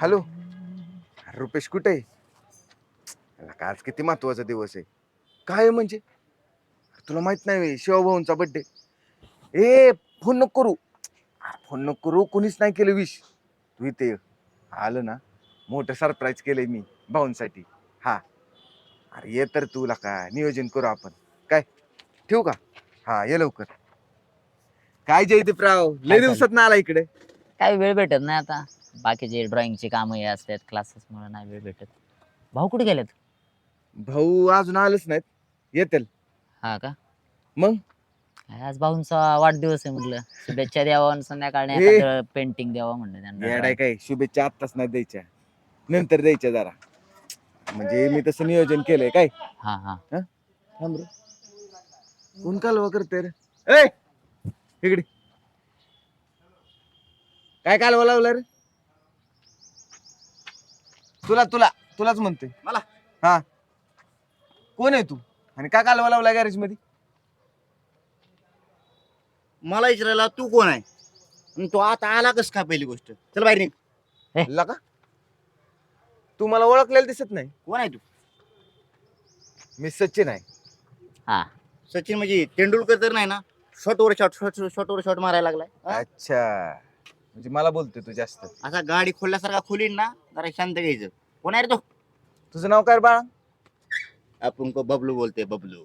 Hello. अरे रुपेश कुठे आहे? अला का आज किती महत्त्वाचा दिवस आहे. काय आहे म्हणजे? अरे तुला माहीत नाही व्हय, शिवभाऊंचा बर्थडे ए फोन नको करू. अरे फोन नको करू कोणीच नाही केलं विश तू इथे ये. आलं ना मोठं सरप्राईज केलंय मी भाऊंसाठी. हा. अरे ये तर तुला का नियोजन करू आपण. काय? ठेवू का? हा ये लवकर. काय जयदीपराव? लय काय दिवसात ना आला इकडे. काय वेळ भेटत नाही आता. बाकीचे ड्रॉइंगची कामं हे असतात क्लासेस मुळे नाही वेळ भेटत. भाऊ कुठे गेलेत? भाऊ अजून आलंच नाहीत. येतील. हा का? मग? काय आज भाऊंचा वाढदिवस आहे म्हटलं. शुभेच्छा द्यावा आणि संध्याकाळी हे. पेंटिंग द्यावा म्हणलं त्यांना. येडाय काय? शुभेच्छा आत्ताच नाही द्यायच्या. नंतर द्यायच्या जरा. म्हणजे मी तसं नियोजन केलंय काय? हा हा. थांब रे. कोण कालवा करते रे? ए! इकडे. काय कालवा लावला रे? तुला तुला तुलाच म्हणतोय. मला? हा. कोण आहे तू? आणि का कालवा लावला गॅरेजमध्ये? मला विचारायला तू कोण आहे? आणि तो आता आला कस काय पहिली गोष्ट? चल बाहेर निघ. लका तू मला ओळखलेलं दिसत नाही. कोण आहे तू? मी सचिन आहे. हा. सचिन म्हणजे तेंडुलकर तर नाही ना? शॉट वर शॉट शॉट शॉट वर शॉट मारायला लागलाय. हा? अच्छा. म्हणजे मला बोलतोय तू जास्त. असा गाडी खोलल्यासारखा खोलीन ना जरा शांत घ्यायचं. कोण आहे रे तो? तुझं नाव काय रे बाळा? आपण को बबलू बोलते बबलू.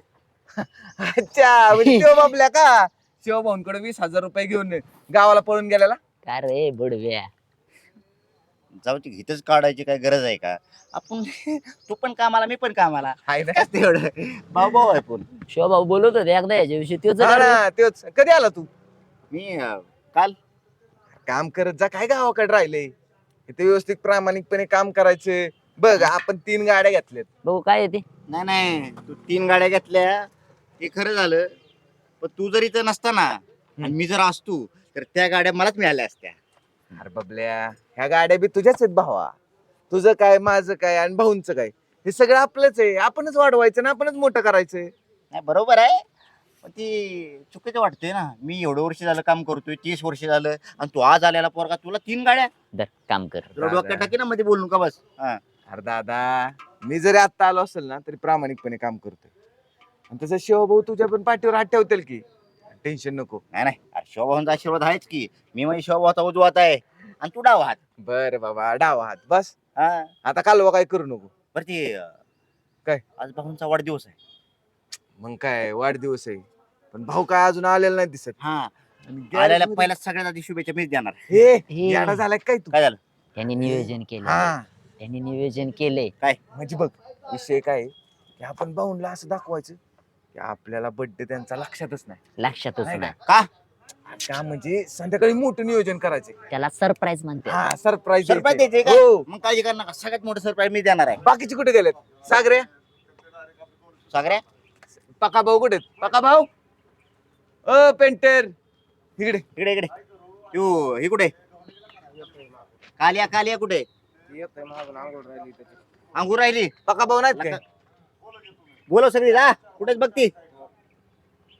अच्छा म्हणजे शिव बाबल्या का? शिव भाऊंकडे वीस हजार रुपये घेऊन गावाला पळून गेलेला. काय रे बुडव्या? जाऊ ती घेतच काढायची काय गरज आहे का? आपण तू पण कामाला मी पण कामाला. हाय ना. काय तेवढं? भाऊ भाऊ आहे पण. शिव भाऊ बोलत होते एकदा याच्याविषयी तोच हा ना, तेच. कधी आला तू? मी अं, काल. काम करत जा काय गावाकडे राहिले इथे व्यवस्थित प्रामाणिकपणे काम करायचे. बघ आपण तीन गाड्या घेतल्यात. भाऊ काय आहे ते. नाही नाही तू तीन गाड्या घेतल्या ते खरं झालं. पण तू जर इथं नसता ना आणि मी जर असतो तर त्या गाड्या मलाच मिळाल्या असत्या. अरे बबल्या ह्या गाड्या बी तुझ्याच आहेत भावा. तुझं काय माझं काय आणि भाऊंचं काय? हे सगळं आपलंच आहे. आपणच वाढवायचं ना आपणच मोठं करायचंय. नाही बरोबर आहे. पण ती चुकीचं वाटतंय ना. मी एवढं वर्ष झालं काम करतोय तीस वर्ष झालं आणि तू आज आलेला पोरगा तुला तीन गाड्या. दर काम कर. तुला डोक्यात टाकी ना मध्ये बोलू का बस. हा. अरे दादा मी जरी आत्ता आलो असेल ना तरी प्रामाणिकपणे काम करतोय. आणि तसं शिवभाऊ तुझ्या पण पाठीवर हात ठेवतील की. टेन्शन नको. नाही नाही. अरे शोभावांचा आशीर्वाद आहेच की. मी म्हणजे शोभावाचा उजवात आहे. आणि तू डावा हात. बर बाबा डावा हात. बस. हा. आता कालवा काय करू नको. बरं ते अं, काय? आज भाऊंचा वाढदिवस आहे. मग काय? वाढदिवस आहे. पण भाऊ काय अजून आलेला नाही दिसत. हा. पहिल्या सगळ्यात आधी शुभेच्छा मीच देणार. हे हे. याडा झालाय काय तू? काय झालं? त्यांनी नियोजन केलं हा. त्यांनी नियोजन केले म्हणजे बघ विषय काय आहे, की आपण भाऊंला असं दाखवायचं की आपल्याला बर्थडे त्यांचा लक्षातच नाही. लक्षातच नाही नाही. का? का म्हणजे संध्याकाळी मोठं नियोजन करायचे त्याला सरप्राईज म्हणते. हा सरप्राईज सरप्राईज द्यायचे का? हो. मग काळजी कर नका. सगळ्यात मोठं सरप्राईज मी देणार आहे. बाकीचे कुठे गेलेत? सागरे सागऱ्या? पका भाऊ कुठे आहेत? पका भाऊ? अ पेंटर. इकडे. इकडे इकडे. तू हे कुठे? कालिया कालिया कुठे? अंगूर राहिली. पका भाऊ नाहीत काय? बोलव सगळी जा. कुठेच बघती?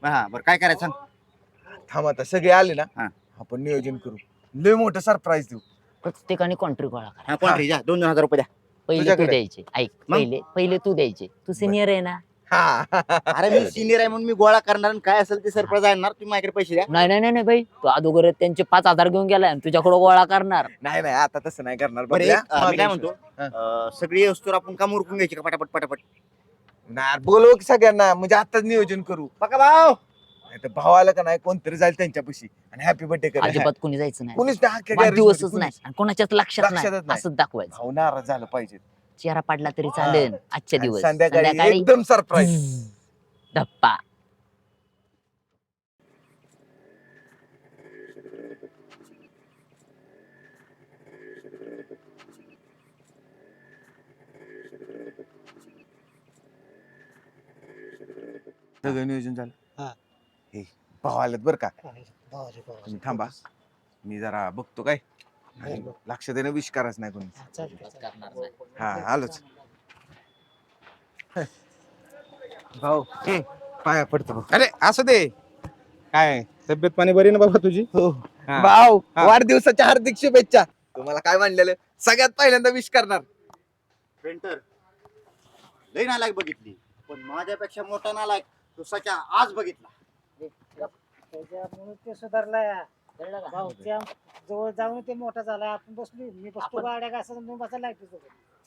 हा बरं काय करायचं सांग. थांब आता सगळे आले ना? हा. आपण नियोजन करू. लय मोठं सरप्राईज देऊ. प्रत्येकाने कॉन्ट्री गोळा करा. हा कोण जा. दोन दोन हजार रुपये द्या. पहिले तू तुझ्याकडे. द्यायचे. ऐक मग? पहिले पहिले तू द्यायचे. तू सिनियर आहे ना? हा. अरे मी सिनियर आहे म्हणून मी गोळा करणार आणि काय असेल ते सरप्राईज आणणार. तुम्ही माझ्याकडे पैसे द्या. नाही नाही नाही नाही बाई. तू अगोदर त्यांचे पाच हजार घेऊन गेलाय आणि तुझ्याकडे गोळा करणार. नाही नाही आता तसं नाही करणार. बरं बबल्या. एक, अं, मी काय म्हणतो? हा. अं, सगळी वस्तू आपण काम उरकून घ्यायची का पटापट पटापट. नाही बोलव की सगळ्यांना. म्हणजे आताच नियोजन करू. पका भाऊ नाही तर भाव आला का नाही कोणतरी जाईल त्यांच्यापाशी. आणि हॅपी बर्थडे कर. अजिबात कोणी जायचं नाही. कुणीच नाही अख्ख्या garage मध्ये दिवसच कुणीच. नाही आणि कोणाच्याच लक्षात लक्षातच नाही नाही. असंच दाखवायचं. भाऊ नाराज झालं पाहिजे. चेहरा पाडला तरी चालेल आजच्या दिवस. संध्याकाळी एकदम सरप्राईज धप्पा. सगळं नियोजन झालं. हा. हे भाऊ आलेत बरं का? तुम्ही थांबा. मी जरा बघतो काय. आणि लक्ष देणं विश करायचं नाही. कोणी हा. आलोच. भाऊ पाया पडतो. अरे असं दे. काय तब्येत पाणी बरी ना बाबा तुझी? हो. हा. भाऊ हा. वाढदिवसाच्या हार्दिक शुभेच्छा. तुम्हाला काय म्हणलेलं? सगळ्यात पहिल्यांदा विश करणार पेंटर लई नालायक बघितली पण माझ्यापेक्षा मोठा नालायक तो सच्या आज बघितला. त्याच्यामुळे ते सुधारलाय. कळलं का? जवळ जाऊन ते मोठा झाला आपण बसलो मी बसतो आपण- गाड्या घासत मी बसा लाइट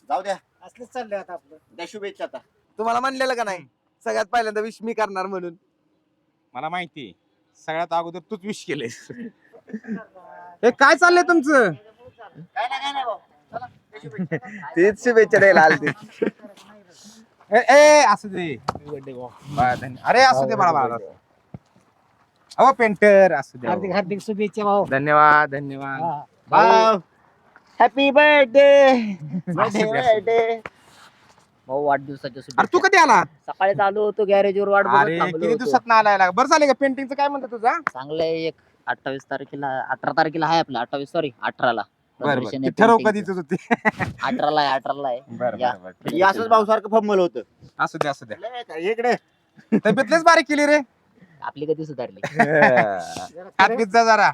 जाऊ द्या. असलेच चाललंय आता आपलं. द्या शुभेच्छा आता. तुम्हाला म्हणलेलं का नाही? सगळ्यात पहिल्यांदा विश मी करणार म्हणून. मला माहिती सगळ्यात अगोदर तूच विश केले हे काय चाललंय तुमचं? काय नाही काय नाही भाऊ. चला द्या शुभेच्छा. तेच शुभेच्छा द्यायला आलते. ए, ए असू दे. अरे असू दे बाळा बाळा. अहो पेंटर असू दे हार्दिक. हार्दिक शुभेच्छा भाऊ. धन्यवाद धन्यवाद. भाऊ. हॅपी बर्थडे दे. भाऊ वाढदिवसाच्या अरे तू कधी आला सकाळीच आलो होतो गॅरेजवर वाट बघत अरे थांबलो किती. दिवसात ना आलाय बरं झालं का पेंटिंगचं काय म्हणतो तुझा? चांगलं आहे एक अठ्ठावीस तारखेला अठरा तारखेला आहे आपलं अठ्ठावीस सॉरी अठराला. बरं प्रदर्शन बरं. आहे ते ठरव कधी. तुझं ते अठराला आहे अठराला आहे. बरं या. बरं. बरं हे असंच भाऊ सारखं फंबल होतं. असू दे असू दे लय काय, इकडे. तब्येतलेच बारीक केली रे. आपली कधी सुधारली? हात पिझ्झा जरा.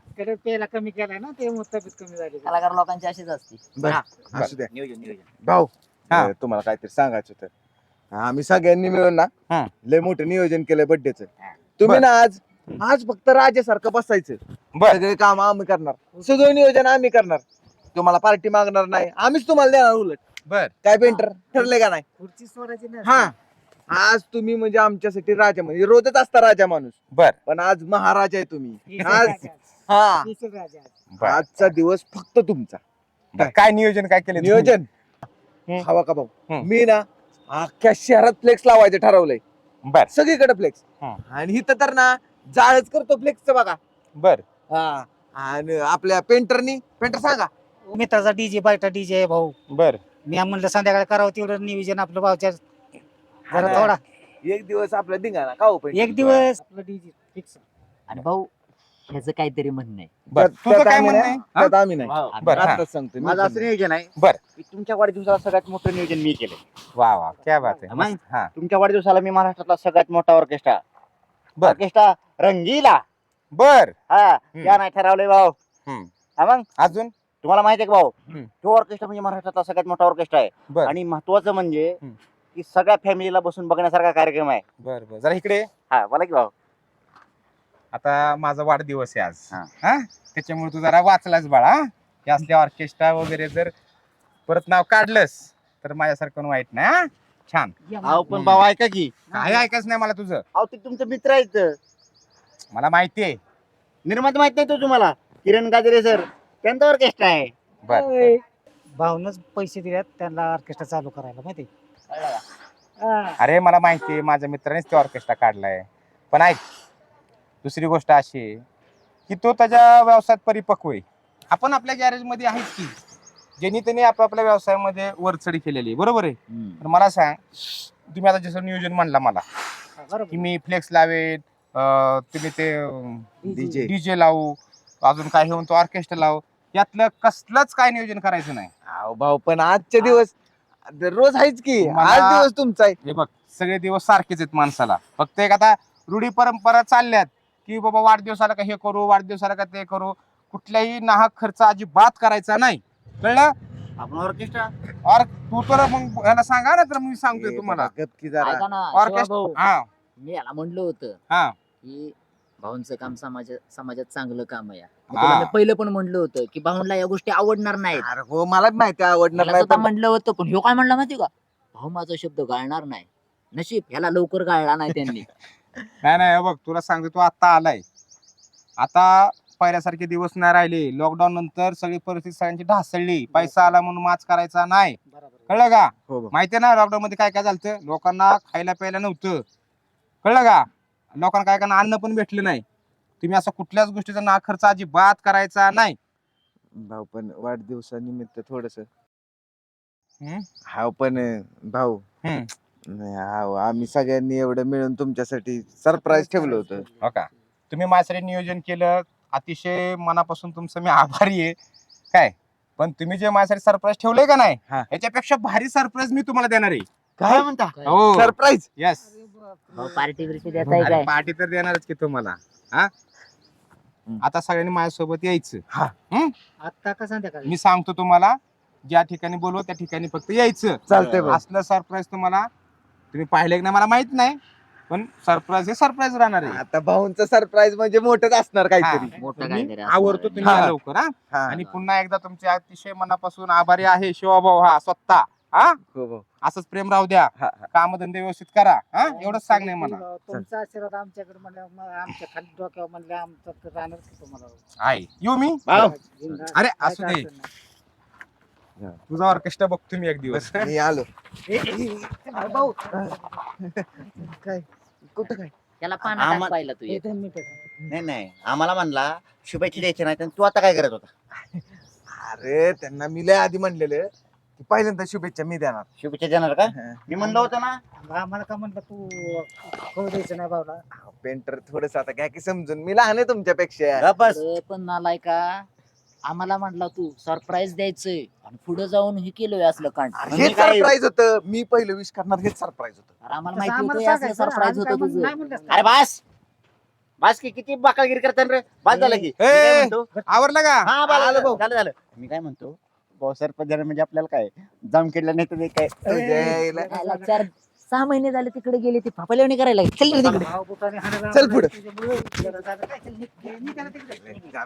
कमी केलाय ना ते तब्येत कमी झाली. कलाकार लोकांची अशीच असते बरं, असू द्या. नियोजन नियोजन. भाऊ हा. अं, तुम्हाला काहीतरी सांगायचं होतं. आम्ही सगळ्यांनी मिळून ना हा. लय मोठं नियोजन केलंय बर्थडेच तुम्ही ना आज आज फक्त राजासारखं बसायचं. बर. सगळे काम आम्ही करणार. सगळं नियोजन आम्ही करणार. तुम्हाला पार्टी मागणार नाही. आम्हीच तुम्हाला देणार उलट. बर. काय पेंटर ठरले का नाही? खुर्ची सोडायची नाही. हा. आज तुम्ही म्हणजे आमच्यासाठी राजा म्हणजे रोजच असता राजा माणूस. बर. पण आज महाराजा आहे तुम्ही. आज. हा. बर. आजचा दिवस फक्त तुमचा. बर. काय नियोजन काय केलं नियोजन? हम्म. हवा का भाऊ. हम्म. मी ना अख्ख्या शहरात फ्लेक्स लावायचं ठरवलंय. बर. सगळीकडे फ्लेक्स हम्म. आणि इथं तर ना जाळच करतो फ्लेक्सचं बघा. बर. हा. आणि आपल्या पेंटरनी पेंटर सांगा. मित्राचा डीजे बायटा डीजे आहे भाऊ. बर. मी म्हणलं संध्याकाळी करावं तेवढं नियोजन आपलं भाऊच्या जरा हा. थोडा एक दिवस आपला धिंगाणा का painter? एक दिवस आणि भाऊ ह्याचं काहीतरी म्हणणं आहे बर त्यात- तुझं त्यात काय आम्ही म्हणणं नाही, आहे हा? त्यात आम्ही नाही भाऊ, बर हा. आताच सांगतो मी माझं असं पण. नियोजन आहे बर. की तुमच्या वाढदिवसाला सगळ्यात मोठं नियोजन मी केलं वा वा क्या बात आहे? मस्त. हा तुमच्या वाढदिवसाला मी महाराष्ट्रातला सगळ्यात मोठा ऑर्केस्ट्रा बर. ऑर्केस्ट्रा रंगीला बर हा हम्म. या नाही ठरवलंय भाऊ हम्म. हा मग अजून तुम्हाला माहिती आहे का भाऊ हम्म. तो ऑर्केस्ट्रा म्हणजे महाराष्ट्रातला सगळ्यात मोठा ऑर्केस्ट्रा आहे बर आणि महत्वाचं म्हणजे हम्म. की सगळ्या फॅमिलीला बसून बघण्यासारखा कार्यक्रम आहे. बर बर. जरा इकडे ये. हा बोला की भाऊ. आता माझा वाढदिवस आहे आज. हा. हा? त्याच्यामुळे तू जरा वाचलास बाळा हा? हे असल्या ऑर्केस्ट्रा वगैरे जर परत नाव काढलंस तर माझ्यासारखं वाईट नाही हा? छान. अहो पण. भाऊ ऐका की. काय ऐकायचं नाही मला तुझं. अहो ते तुमचं मित्र आहेत मला माहिती आहे. निर्माता माहीत नाही तो तुम्हाला. किरण गाजरे सर त्यांचा ऑर्केस्ट्रा आहे. बर भाऊनच पैसे दिल्यात त्यांना ऑर्केस्ट्रा चालू करायला माहिती? हा. अरे मला माहिती आहे माझ्या मित्रानेच ते ऑर्केस्ट्रा काढलाय पण ऐक दुसरी गोष्ट अशी आहे की तो त्याच्या व्यवसायात परिपक्व आहे आपण आपल्या गॅरेजमध्ये आहेच की ज्यांनी त्यांनी आपापल्या व्यवसायामध्ये वरचढी केलेली आहे बरोबर आहे. पण मला सांग तुम्ही आता जसं नियोजन म्हणला मला की बरोबर मी फ्लेक्स लावेन अं, तुम्ही ते DJ. डीजे लावू अजून काय घेऊन तो ऑर्केस्ट्रा लावू यातलं कसलंच काय नियोजन करायचं नाही अहो भाऊ पण आजचे दिवस रोज आहेच की. मला- आज दिवस तुमचा आहे. हे बघ सगळे दिवस सारखेच आहेत माणसाला. फक्त एक आता रूढी परंपरा चालल्यात की बाबा वाढदिवसाला का हे करू वाढदिवसाला का ते करू. कुठल्याही नाहक खर्च अजिबात करायचा नाही. कळलं? आपण ऑर्केस्ट्रा? और तू तर मग याला सांगा ना तर मी सांगतोय तुम्हाला. बाबा, गप की जरा. ऐका ना ऑर्केस्ट्रा भाऊ हा. मी याला म्हणलं होतं हा. की भाऊंचं काम समाज समाजात चांगलं काम आहे. मग हा. तुला मी पहिलं पण म्हणलं होतं की भाऊंला या गोष्टी आवडणार नाहीत. अरे हो मला बी माहिती आहे, आवडणार मला नाही सुद्धा पण म्हणलं होतं पण ह्यो काय म्हणला माहिती का? भाऊ माझा शब्द गाळणार नाही. नशीब ह्याला लवकर गाळला नाही त्यांनी. नाही नाही हे बघ तुला सांगतो तू आता आलाय. आता पहिल्यासारखे दिवस नाही राहिले. लॉकडाऊन नंतर सगळी परिस्थिती सगळ्यांची ढासळली. पैसा आला म्हणून माच करायचा नाही. कळलं का? हो भाऊ. माहितीये ना लॉकडाऊन मध्ये काय काय झालं लोकांना खायला प्यायला नव्हतं. कळलं का? लोकांना काय काय अन्न पण भेटलं नाही. तुम्ही असं कुठल्याच गोष्टीचा ना खर्च अजिबात करायचा नाही. भाऊ पण वाढदिवसानिमित्त थोडस. हम्म? हा पण भाऊ हम्म. नाही, हाव, आम्ही सगळ्यांनी एवढं मिळून तुमच्यासाठी सरप्राईज ठेवलं होतं. हो का? तुम्ही माझ्यासाठी नियोजन केलं अतिशय मनापासून तुमचं मी आभारी आहे. काय? पण तुम्ही जे माझ्यासाठी सरप्राईज ठेवलंय का नाही? हा. याच्यापेक्षा भारी सरप्राईज मी तुम्हाला देणार आहे. काय? म्हणता? हो. सरप्राईज येस पार्टी बिर्टी देताय काय? पार्टी तर देणारच की तुम्हाला हा. आता सगळ्यांनी माझ्यासोबत यायचं. आता का संध्याकाळी? मी सांगतो तुम्हाला ज्या ठिकाणी बोलव त्या ठिकाणी फक्त यायचं. चालतंय असलं सरप्राईज तुम्हाला तुम्ही पाहिले की नाही मला माहीत नाही पण सरप्राईज हे सरप्राईज राहणार आहे. आता भाऊंचं सरप्राईज म्हणजे मोठंच असणार काहीतरी. मोठं तुम्ही काहीतरी असणार. आवडतो आहे. तुम्ही या हा. लवकर हा? हा. आणि पुन्हा एकदा तुमचे अतिशय मनापासून आभारी आहे शिवाभाऊ हा स्वतः हा? हो भाऊ असंच प्रेम राहू द्या. हा, हा. कामधंदे व्यवस्थित करा. हा? एवढंच सांगणे मला तुमचा आशीर्वाद आमच्याकडे म्हणलं मग आमच्या खाली डोक्यावर म्हणलं आमचं तर राहणारच की तुम्हाला. आहे येऊ मी? भाऊ, जिंदा- अरे काय असू दे. अडचण नाही. तुझा ऑर्केस्ट्रा बघतो मी एक दिवस. मी आलो. भाऊ काय? कुठं काय? त्याला पाना आम्हा- टाक पाहिलं तू ए, एक. दोन मिनिटं. नाही नाही. आम्हाला म्हणला शुभेच्छा द्यायच्या नाही तू आता काय करत होता? अरे त्यांना मी लय आधी म्हणलेलं. पहिल्यांदा शुभेच्छा मी देणार. शुभेच्छा देणार का? मी म्हणलं होतं ना. आम्हाला का म्हणलं तू कळू द्यायचं नाही भाऊला? पेंटर थोडस आता काय की समजून. मी लहान आहे तुमच्यापेक्षा. गप बस. अरे पण नालाय का आम्हाला म्हटला तू सरप्राईज द्यायचंय आणि पुढे जाऊन हे केलोय असलं कांड. अरे मी हेच काय- सरप्राईज होतं. मी पहिलं विश करणार हेच सरप्राईज होतं. अरे आम्हाला माहिती होतं हे असलं सरप्राईज होतं म्हणलं- तुझं. म्हणलं. अरे बास. बास की किती बाकागिरी करतात रे. बास झालं की. मी काय म्हणतो? आवरला का? हा बाला आलं भाऊ. झालं झालं. मी काय म्हणतो? भाऊ सरपंच झालं म्हणजे आपल्याला काय जाम केलं नाही तर ते काय याला चार सहा महिने झाले तिकडे गेले ते फापल्यावणी करायला लागले. चल रे तिकडे. चल पुढं.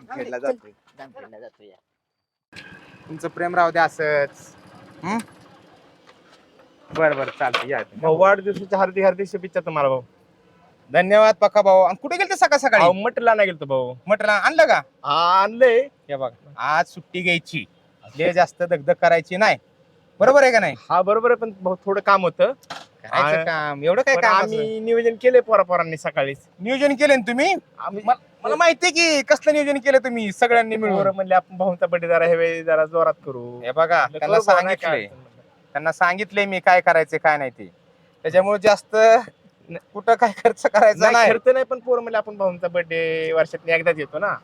जरा जातोय. जातो या. तुमचं प्रेम राहू द्या असंच. हं? बर बर चालतं या. भाऊ वाढदिवसाच्या हार्दिक हार्दिक शुभेच्छा तुम्हाला भाऊ. धन्यवाद पक्का भाऊ. आणि कुठे गेलते सकाळ अहो सकाळी मटला नाही गेलतो भाऊ. म्हटलं आणलं का? हा, आणलंय. हे बघ आज सुट्टी घ्यायची. लय जास्त दगदग करायची नाही. बरोबर आहे का नाही? हा बरोबर आहे पण भाऊ थोडं काम होतं. करायचं आ- काम. एवढं काय पण काम आम्ही नियोजन केलंय पोरा पोरांनी सकाळीच. नियोजन केलं ना तुम्ही? आम्ही मला मला माहितीये की कसलं नियोजन केलं तुम्ही सगळ्यांनी मिळून? पोरं म्हणले आपण भाऊंचा बर्थडे जरा हे वेळी जरा जोरात करू. हे बघा म्हणलं, त्यांना करू भाऊ, नाही काय सांगितलंय. अडचण म्हणलं. त्यांना सांगितलंय मी काय करायचे काय नाही ते. त्याच्यामुळे जास्त कुठं काय खर्च करायचा नाही नाही. खर्च नाही पण पोरं म्हणले आपण भाऊंचा बर्थडे वर्षात एकदाच येतो ना.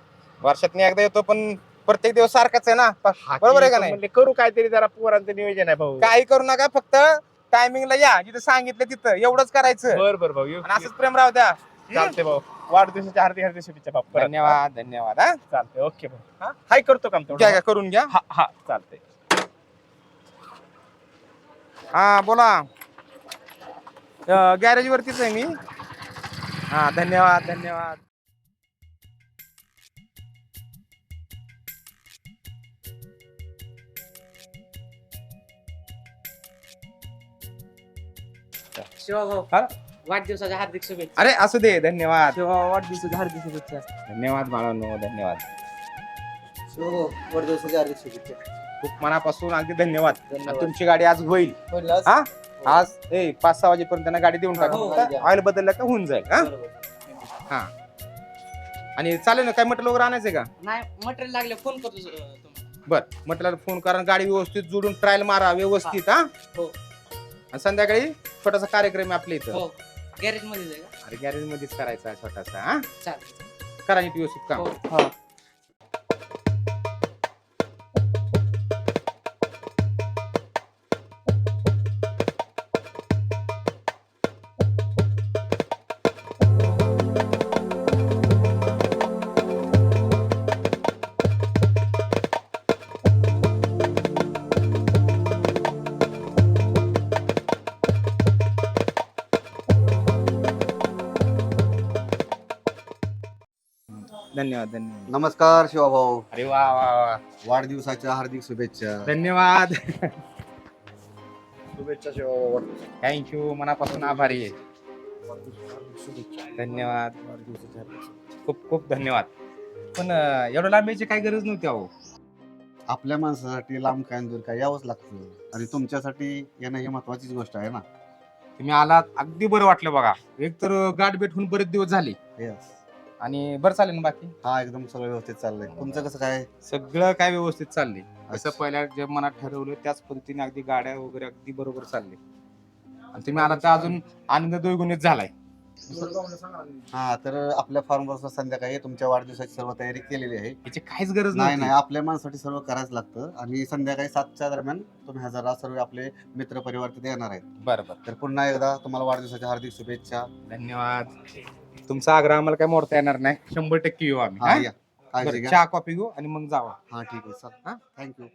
वर्षात एकदा येतो पण प्रत्येक दिवस सारखाच आहे ना. बरोबर आहे का नाही? म्हणले करू काहीतरी जरा पोरांचं नियोजन आहे भाऊ. काही करू नका फक्त टायमिंगला या. जिथं सांगितलं तिथं. एवढंच करायचं. बर बर भाऊ येऊ. आणि असंच प्रेम राहू द्या. चालते भाऊ. वाढदिवसाच्या हार्दिक हार्दिक शुभेच्छा परत. धन्यवाद धन्यवाद हा. चालते ओके भाऊ. हा? हाय करतो काम घ्या तेवढं. घ्या, करून घ्या. हा हा चालते हा बोला. गॅरेज वरतीच आहे मी. हा धन्यवाद धन्यवाद. शिवाभाऊ हा? वाढदिवसाच्या हार्दिक शुभेच्छा. अरे असू दे धन्यवाद. शिवाभाऊ वाढदिवसाच्या हार्दिक शुभेच्छा. धन्यवाद बाळांनो धन्यवाद. वाढदिवसाच्या हार्दिक शुभेच्छा. खूप मनापासून अगदी धन्यवाद. तुमची गाडी आज होईल. हा? आज? ए पाच सहा वाजेपर्यंत त्यांना गाडी देऊन हो, टाका. द्या. ऑइल बदललं का होऊन जाईल हा? बरोबर. आणि चालेल ना काय म्हटलं वगैरे आणायचंय का? नाही मटेरियल लागले फोन करतो अं, तुम्हाला. बर म्हटलं फोन करा आणि गाडी व्यवस्थित जोडून ट्रायल मारा व्यवस्थित हा? हो. आणि संध्याकाळी? छोटासा कार्यक्रम आहे आपल्या इथं. हो. गॅरेजमध्ये जाईल का? अरे गॅरेज मध्येच करायचा आहे छोटासा हा? चालेल. करा नीट व्यवस्थित काम. हो. धन्यवाद धन्यवाद नमस्कार शिवाभाऊ अरे वा वा वा. वाढदिवसाच्या हार्दिक शुभेच्छा. धन्यवाद. शुभेच्छा शिवाभाऊ थँक्यू मनापासून आभारी आहे. धन्यवाद. खूप खूप धन्यवाद. पण अं, एवढं लांबीची काही गरज नव्हती अहो. आपल्या माणसासाठी लांब काय दूर काय यावंच लागतं. आणि तुमच्यासाठी येणं ही महत्वाचीच गोष्ट आहे ना. तुम्ही आलात अगदी बरं वाटलं बघा. एक तर गाठ भेट होऊन बरेच दिवस झाले. येस आणि बरं चालेल ना बाकी? हा एकदम सगळं व्यवस्थित चाललंय. तुमचं कसं काय? सगळं काय व्यवस्थित चाललंय. असं. पहिल्या जे मनात ठरवलं त्याच पद्धतीने अगदी गाड्या वगैरे अगदी बरोबर चालले आणि तुम्ही आला तर अजून आनंद द्विगुणित झालाय. हा तर आपल्या फार्मवर संध्याकाळी तुमच्या वाढदिवसाची सर्व तयारी केलेली आहे. याची काहीच गरज नाही नाही आपल्या माणसासाठी सर्व करायच लागतं. आणि संध्याकाळी सातच्या दरम्यान तुम्ही हजारा सर्व आपले मित्र परिवार तिथे येणार आहेत. बरं बरं. तर पुन्हा एकदा तुम्हाला वाढदिवसाच्या हार्दिक शुभेच्छा. धन्यवाद. तुमचा आग्रह आम्हाला काय मोडता येणार नाही शंभर टक्के येऊ आम्ही हा हा? या काळजी बरं, घ्या चहा कॉफी घेऊ आणि मग जावा हा ठीक आहे सर हा? Thank you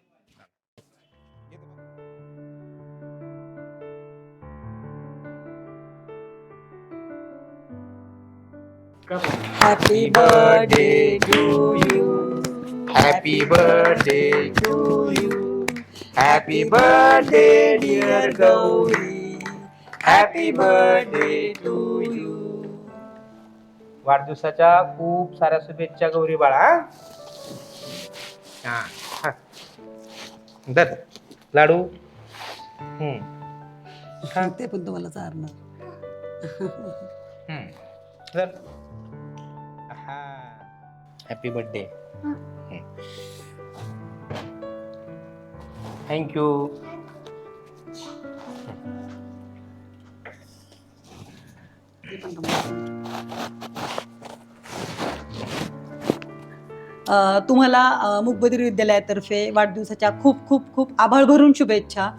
Happy birthday to you. Happy birthday to you. Happy birthday, dear Gauri. Happy birthday to you. वाढदिवसाच्या खूप साऱ्या शुभेच्छा गौरी बाळा हा? धर लाडू. हम्म. ते पण तुम्हाला चारणार. हा. हॅपी बर्थडे थँक्यू ते पण तुम्हाला अ, विद्यालयातर्फे वाढदिवसाच्या खूप खूप खूप आभाळ भरून शुभेच्छा.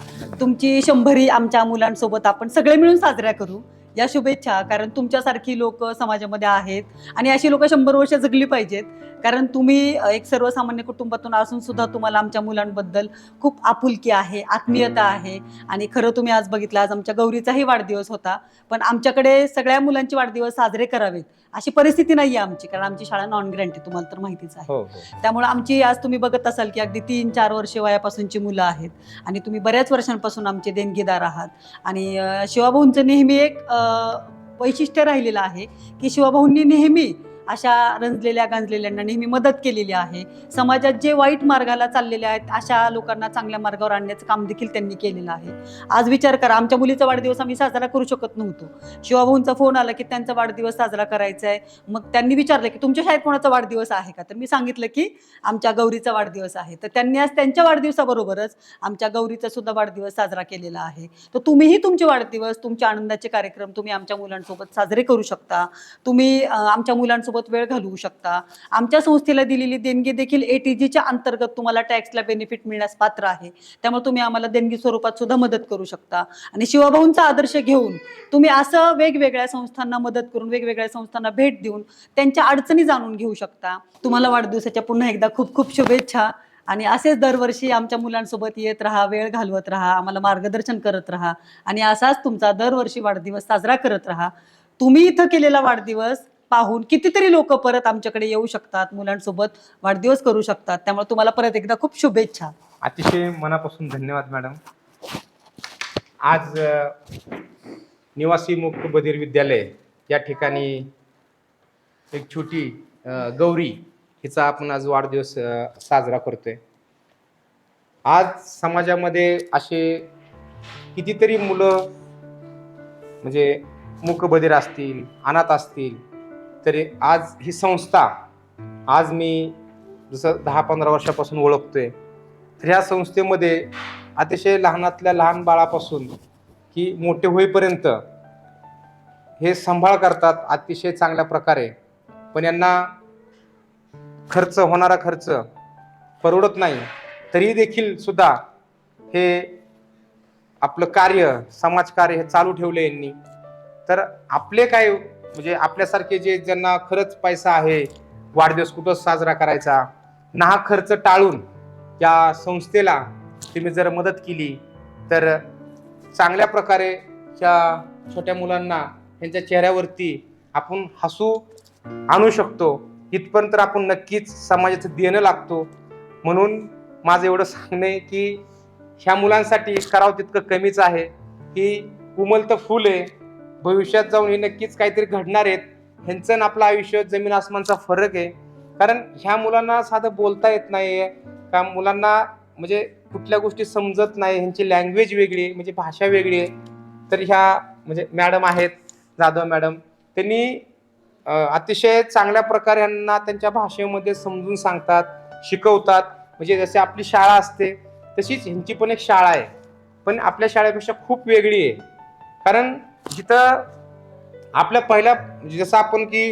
तुमची शंभरी आमच्या मुलांसोबत आपण सगळे मिळून साजऱ्या करू. या शुभेच्छा कारण तुमच्यासारखी लोक समाजामध्ये आहेत आणि अशी लोक शंभर वर्ष जगली पाहिजेत. कारण तुम्ही एक सर्वसामान्य कुटुंबातून असून सुद्धा तुम्हाला आमच्या मुलांबद्दल खूप आपुलकी आहे आत्मीयता आहे आणि खरं तुम्ही आज बघितलं आज आमच्या गौरीचाही वाढदिवस होता. पण आमच्याकडे सगळ्या मुलांचे वाढदिवस साजरे करावेत अशी परिस्थिती नाही आहे आमची कारण आमची शाळा नॉन ग्रँट आहे तुम्हाला तर माहितीच आहे. हो हो. त्यामुळे आमची आज तुम्ही बघत असाल की अगदी तीन चार वर्ष वयापासूनची मुलं आहेत आणि तुम्ही बऱ्याच वर्षांपासून आमचे देणगीदार आहात. आणि शिवाभाऊंचं नेहमी एक वैशिष्ट्य राहिलेलं आहे की शिवाभाऊंनी नेहमी अशा रंजलेल्या गांजलेल्यांना नेहमी मदत केलेली आहे. समाजात जे वाईट मार्गाला चाललेले आहेत अशा लोकांना चांगल्या मार्गावर आणण्याचं काम देखील त्यांनी केलेलं आहे. आज विचार करा आमच्या मुलीचा वाढदिवस आम्ही साजरा करू शकत नव्हतो. शिवाभाऊंचा फोन आला की त्यांचा वाढदिवस साजरा करायचा आहे मग त्यांनी विचारलं की तुमच्या शाळेत कोणाचा वाढदिवस आहे का? तर मी सांगितलं की आमच्या गौरीचा वाढदिवस आहे. तर त्यांनी आज त्यांच्या वाढदिवसाबरोबरच आमच्या गौरीचा सुद्धा वाढदिवस साजरा केलेला आहे. तर तुम्हीही तुमचे वाढदिवस तुमच्या आनंदाचे कार्यक्रम तुम्ही आमच्या मुलांसोबत साजरे करू शकता. तुम्ही आमच्या मुलांसोबत वेळ घालवू शकता. आमच्या संस्थेला दिलेली देणगी देखील ए टी जीच्या अंतर्गत तुम्हाला टॅक्सला बेनिफिट मिळण्यास पात्र आहे. त्यामुळे तुम्ही आम्हाला देणगी स्वरूपात सुद्धा मदत करू शकता. आणि शिवभाऊंचा आदर्श घेऊन तुम्ही असं वेगवेगळ्या संस्थांना मदत करून वेगवेगळ्या संस्थांना भेट देऊन त्यांच्या अडचणी जाणून घेऊ शकता. तुम्हाला वाढदिवसाच्या पुन्हा एकदा खूप खूप शुभेच्छा. आणि असेच दरवर्षी आमच्या मुलांसोबत येत राहा वेळ घालवत राहा आम्हाला मार्गदर्शन करत राहा. आणि असाच तुमचा दरवर्षी वाढदिवस साजरा करत राहा. तुम्ही इथं केलेला वाढदिवस पाहून कितीतरी लोक परत आमच्याकडे येऊ शकतात मुलांसोबत वाढदिवस करू शकतात. त्यामुळे तुम्हाला परत एकदा खूप शुभेच्छा. अतिशय मनापासून धन्यवाद मॅडम. आज अ, निवासी मुक्त बधीर विद्यालय या ठिकाणी एक छोटी अ, गौरी हिचा आपण आज वाढदिवस अ, साजरा करतोय. आज समाजामध्ये असे कितीतरी मुलं म्हणजे मूकबधीर असतील अनाथ असतील तरी आज ही संस्था आज मी जसं दहा पंधरा वर्षापासून ओळखतोय तर ह्या संस्थेमध्ये अतिशय लहानातल्या लहान बाळापासून की मोठे होईपर्यंत हे सांभाळ करतात अतिशय चांगल्या प्रकारे. पण यांना खर्च होणारा खर्च परवडत नाही. तरी देखील सुद्धा हे आपलं कार्य समाजकार्य हे चालू ठेवले यांनी. तर आपले काय म्हणजे आपल्यासारखे जे ज्यांना खरंच पैसा आहे वाढदिवस कुठं साजरा करायचा ना हा खर्च टाळून या संस्थेला तुम्ही जर मदत केली तर चांगल्या प्रकारे त्या छोट्या मुलांना त्यांच्या चेहऱ्यावरती आपण हसू आणू शकतो. इथपर्यंत आपण नक्कीच समाजाचं देणं लागतो. म्हणून माझं एवढं सांगणं आहे की ह्या मुलांसाठी करावं तितकं कमीच आहे. की उमलतं फुल आहे. भविष्यात जाऊन हे नक्कीच काहीतरी घडणार आहेत. ह्यांचं आणि आपलं आयुष्य जमीन आसमानचा फरक आहे. कारण ह्या मुलांना साधं बोलता येत नाही का मुलांना म्हणजे कुठल्या गोष्टी समजत नाही. ह्यांची लँग्वेज वेगळी आहे म्हणजे भाषा वेगळी आहे. तर ह्या म्हणजे मॅडम आहेत जाधव मॅडम त्यांनी अतिशय चांगल्या प्रकारे यांना त्यांच्या भाषेमध्ये समजून सांगतात शिकवतात. म्हणजे जसे आपली शाळा असते तशीच ह्यांची पण एक शाळा आहे. पण आपल्या शाळेपेक्षा खूप वेगळी आहे. कारण जिथं आपल्या पहिल्या म्हणजे जसं आपण की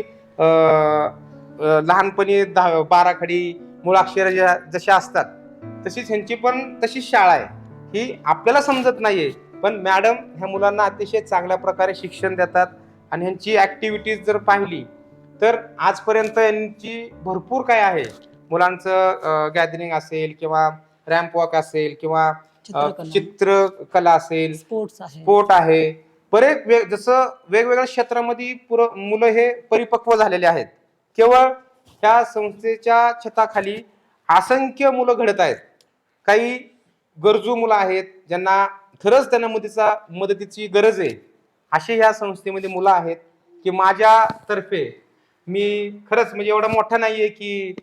लहानपणी दहा बाराखडी मुळाक्षर ज्या जशा असतात तशीच ह्यांची पण तशीच शाळा आहे. ही आपल्याला समजत नाहीये. पण मॅडम ह्या मुलांना अतिशय चांगल्या प्रकारे शिक्षण देतात आणि ह्यांची ऍक्टिव्हिटीज जर पाहिली तर आजपर्यंत यांची भरपूर काय आहे. मुलांचं गॅदरिंग असेल किंवा रॅम्प वॉक असेल किंवा चित्रकला. असेल स्पोर्ट आहे. बरेच वेग जसं वेगवेगळ्या क्षेत्रामध्ये पुर मुलं हे परिपक्व झालेले आहेत. केवळ त्या संस्थेच्या छताखाली असंख्य मुलं घडत आहेत. काही गरजू मुलं आहेत ज्यांना खरंच त्यांना मदतीचा मदतीची गरज आहे. असे ह्या संस्थेमध्ये मुलं आहेत की माझ्यातर्फे मी खरंच म्हणजे एवढा मोठा नाही आहे की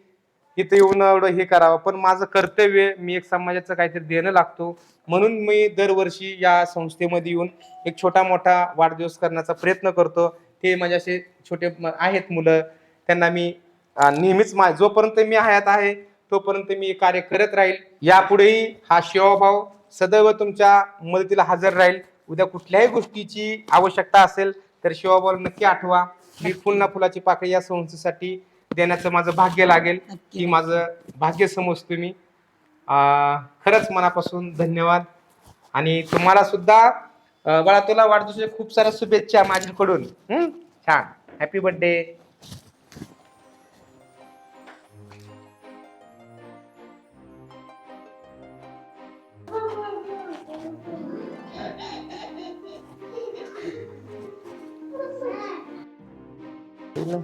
इथं येऊन एवढं हे करावं. पण माझं कर्तव्य मी एक समाजाचं काहीतरी देणं लागतो. म्हणून मी दरवर्षी या संस्थेमध्ये येऊन एक छोटा मोठा वाढदिवस करण्याचा प्रयत्न करतो. ते माझे असे छोटे म- आहेत मुलं. त्यांना मी नेहमीच मा जोपर्यंत मी हयात आहे तोपर्यंत मी कार्य करत राहील. यापुढेही हा सेवाभाव सदैव तुमच्या मदतीला हजर राहील. उद्या कुठल्याही गोष्टीची आवश्यकता असेल तर शिवाभाऊ नक्की आठवा. मी पुन्हा फुलाची पाकळी या संस्थेसाठी देण्याचं माझं भाग्य लागेल. की माझं भाग्य समजतो मी. अं, खरंच मनापासून धन्यवाद. आणि तुम्हाला सुद्धा बाळा तुला वाढदिवसाच्या खूप साऱ्या शुभेच्छा माझ्याकडून. हम्म? छान. हॅपी बर्थडे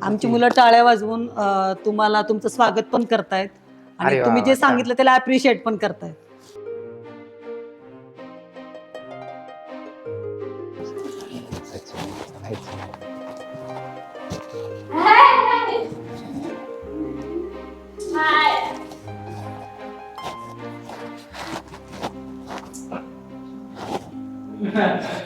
आमची मुलं टाळ्या वाजवून अ, तुम्हाला तुमचं स्वागत पण करतायत. अरे आणि वा, तुम्ही जे छान. सांगितलं त्याला अप्रिशिएट पण करतायत.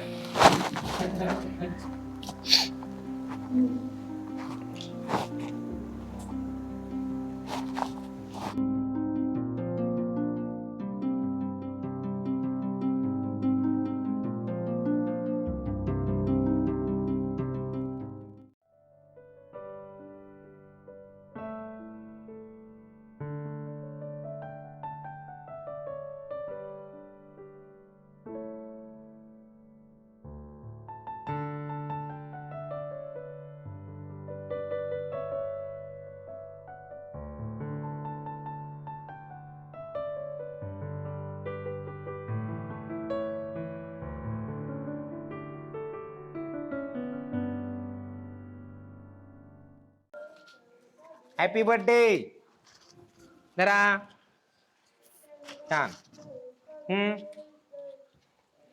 हॅपी बर्थडे जरा छान हम्म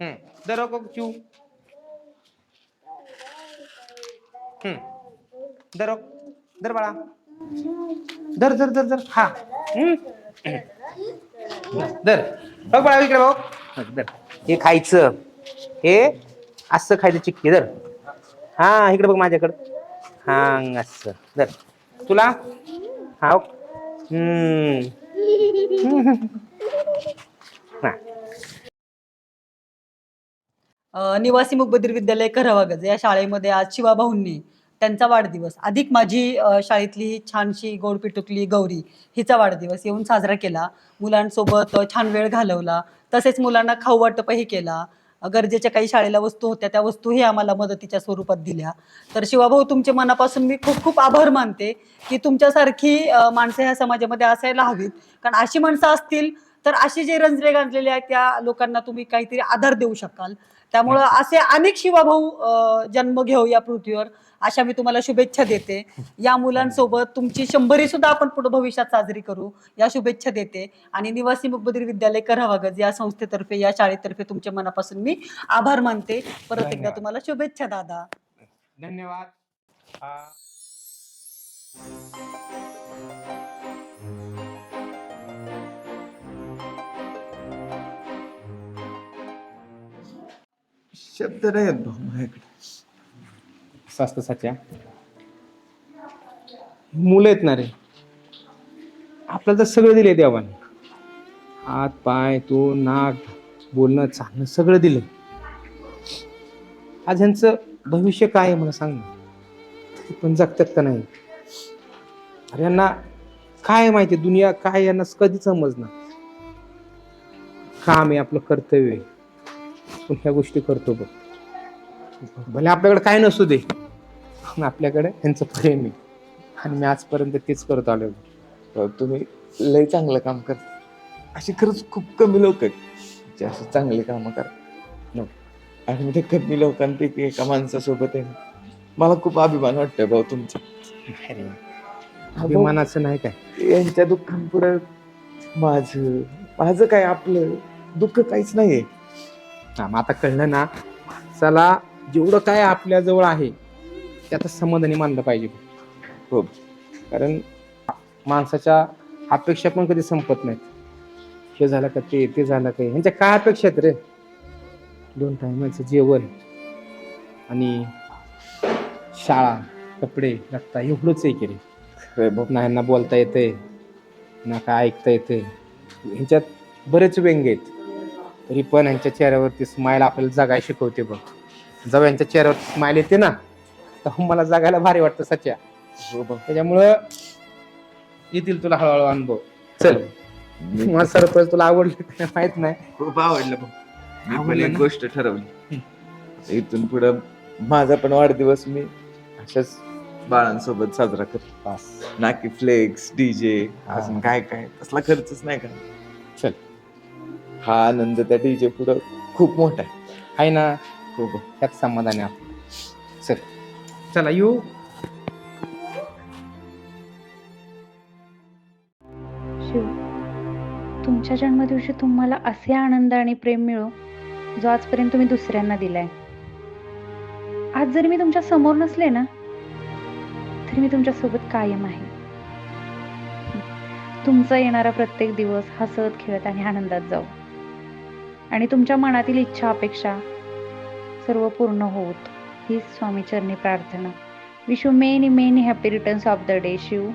हम्म दर चू हम्म दर दर बाळा दर दर दर दर हा हम्म. दर बघ बाळा इकडे बघ बघ, दर हे खायचं. हे असं खायचं चिक्की दर हा इकडे बघ माझ्याकडं. हा असं. दर तुला? हा हम्म अ, निवासी मुकबधीर विद्यालय करावागज या शाळेमध्ये आज शिवाभाऊंनी त्यांचा वाढदिवस. अधिक माझी अ, शाळेतली ही छानशी गोड पिटुकली गौरी हिचा वाढदिवस येऊन साजरा केला. मुलांसोबत अ, छान वेळ घालवला. तसेच मुलांना खाऊ वाटपही केला. गरजेच्या काही शाळेला वस्तू होत्या त्या वस्तूही आम्हाला मदतीच्या स्वरूपात दिल्या. तर शिवाभाऊ तुमचे मनापासून मी खूप खूप आभार मानते की तुमच्यासारखी माणसं ह्या समाजामध्ये असायला हवीत. कारण अशी माणसं असतील तर असे जे रंजले गांजलेले आहेत त्या लोकांना तुम्ही काहीतरी आधार देऊ शकाल. त्यामुळं असे अनेक शिवाभाऊ जन्म घेऊ या पृथ्वीवर. अशा मी तुम्हाला शुभेच्छा देते. या मुलांसोबत तुमची शंभरी सुद्धा आपण पुढे भविष्यात साजरी करू. या शुभेच्छा देते. आणि निवासी मुकबधीर विद्यालय करावागज या संस्थेतर्फे या शाळेतर्फे तुमच्या मनापासून मी आभार मानते. परत एकदा. तुम्हाला शुभेच्छा दादा. धन्यवाद. शब्द नाही आहेत भाऊ माझ्याकडे. असं मुलं आहेत ना रे. आपल्याला तर सगळं दिले देवाने. हात पाय तो नाक बोलणं चालणं सगळं दिलं आज ह्यांचं भविष्य काय आहे मला सांग ना. पण जगतात का नाही? अरे यांना काय माहिती दुनिया काय यांना कधी समजणार. काम आहे आपलं कर्तव्य आहे. पण ह्या गोष्टी करतो बघ. भले आपल्याकडे काय नसू दे. पण आपल्याकडे यांचं प्रेम आहे. आणि मी आजपर्यंत तेच करत आलो तुम्ही लय चांगलं काम करता अशी खरंच खूप कमी लोक आहेत जे असे चांगले काम करतात. हो. आणि मी त्या कमी लोकांपैकी एका माणसासोबत आहे. मला खूप अभिमान वाटतोय भाऊ तुमचा. अभिमानाचं नाही काय? यांच्या दुःखांपुढे माझं माझं काय आपलं दुःख काहीच नाहीये. आता कळलं ना चला जेवढं काय आपल्या जवळ आहे ते आता समाधानी मानलं पाहिजे. हो. कारण माणसाच्या अपेक्षा पण कधी संपत नाहीत. हे झालं का ते ते झालं का हे. ह्यांच्या काय अपेक्षा आहेत रे? दोन टायमाचं जेवण आणि शाळा कपडे लागता एवढंच आहे की रे. खरंय भाऊ. ना ह्यांना बोलता येते ना काय ऐकता येते ह्यांच्यात बरेच व्यंग आहेत. तरी पण ह्यांच्या चेहऱ्यावरती स्माईल आपल्याला जगायला शिकवते बघ. जेव्हा यांच्या चेहऱ्यावर स्माईल येते ना तेव्हा मला जगायला भारी वाटतं सच्या. हो. त्याच्यामुळं येतील तुला हळूहळू अनुभव. चल. मला सरप्राईज तुला आवडलं का माहीत नाही. खूप आवडलं मी पण आवडलं एक ना? गोष्ट ठरवली. इथून पुढं माझा पण वाढदिवस मी अशाच बाळांसोबत साजरा करतो. बस. ना की फ्लेक्स डीजे हा. अजून काय काय तसला खर्चच नाही का चल. हा आनंद त्या डीजे पुढं खूप मोठा आहे. आहे ना? हो भाऊ. त्यात समाधान आहे आपलं. चल. चला येऊ. शिव तुमच्या जन्मदिवशी तुम्हाला असे आनंद आणि प्रेम मिळो जो आजपर्यंत तुम्ही दुसऱ्यांना दिलाय. आज जरी मी तुमच्यासमोर नसले ना तरी मी तुमच्यासोबत कायम आहे. तुमचा येणारा प्रत्येक दिवस हसत खेळत आणि आनंदात जाऊ. आणि तुमच्या मनातील इच्छा अपेक्षा सर्व पूर्ण होत ही स्वामी चरणी प्रार्थना wish you many many happy returns of the day Shiv